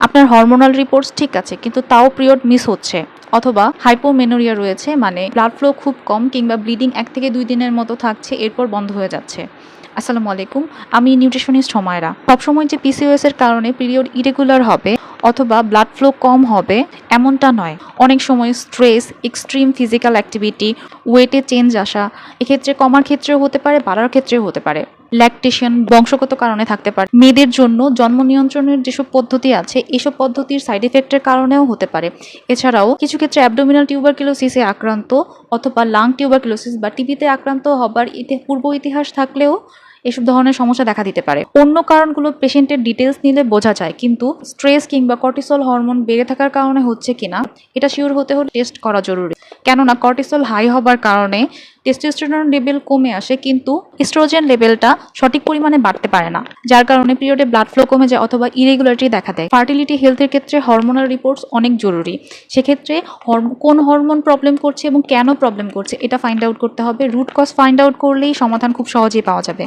আপনার hormonal reports ঠিক আছে, কিন্তু তাও পিরিয়ড মিস হচ্ছে, অথবা হাইপোমেনোরিয়া রয়েছে মানে ব্লাড ফ্লো খুব কম কিংবা ব্লিডিং এক থেকে দুই দিনের মতো থাকছে, এরপর বন্ধ হয়ে যাচ্ছে। আসসালামু আলাইকুম, আমি নিউট্রিশনিস্ট হমায়রা। সবসময় যে পিসিওএস এর কারণে পিরিয়ড ইরেগুলার হবে অথবা ব্লাড ফ্লো কম হবে, এমনটা নয়। অনেক সময় স্ট্রেস এক্সট্রিম ফিজিক্যাল অ্যাক্টিভিটি ওয়েটে চেঞ্জ আসা, এক্ষেত্রে কমার ক্ষেত্রেও হতে পারে, বাড়ার ক্ষেত্রেও হতে পারে। ল্যাকটেশন বংশগত কারণে থাকতে পারে। মেয়েদের জন্য জন্ম নিয়ন্ত্রণের যেসব পদ্ধতি আছে, এসব পদ্ধতির সাইড এফেক্টের কারণেও হতে পারে। এছাড়াও কিছু ক্ষেত্রে অ্যাবডোমিনাল টিউবারকিলোসিসে আক্রান্ত অথবা লাং টিউবারকিলোসিস বা টিবিতে আক্রান্ত হবার ইতি, পূর্ব ইতিহাস থাকলেও এসব ধরনের সমস্যা দেখা দিতে পারে। অন্য কারণগুলো পেশেন্টের ডিটেলস নিলে বোঝা যায়, কিন্তু স্ট্রেস কিংবা কর্টিসল হরমোন বেড়ে থাকার কারণে হচ্ছে কিনা, এটা শিওর হতে হলে টেস্ট করা জরুরি। কেননা কর্টিসল হাই হবার কারণে টেস্টোস্টেরন লেভেল কমে আসে, কিন্তু এস্ট্রোজেন লেভেলটা সঠিক পরিমাণে বাড়তে পারে না, যার কারণে পিরিয়ডে ব্লাড ফ্লো কমে যায় অথবা ইরেগুলারিটি দেখা দেয়। ফার্টিলিটি হেলথের ক্ষেত্রে হরমোনাল রিপোর্টস অনেক জরুরি। সেক্ষেত্রে কোন হরমোন প্রবলেম করছে এবং কেন প্রবলেম করছে, এটা ফাইন্ড আউট করতে হবে। রুট কজ ফাইন্ড আউট করলেই সমাধান খুব সহজেই পাওয়া যাবে।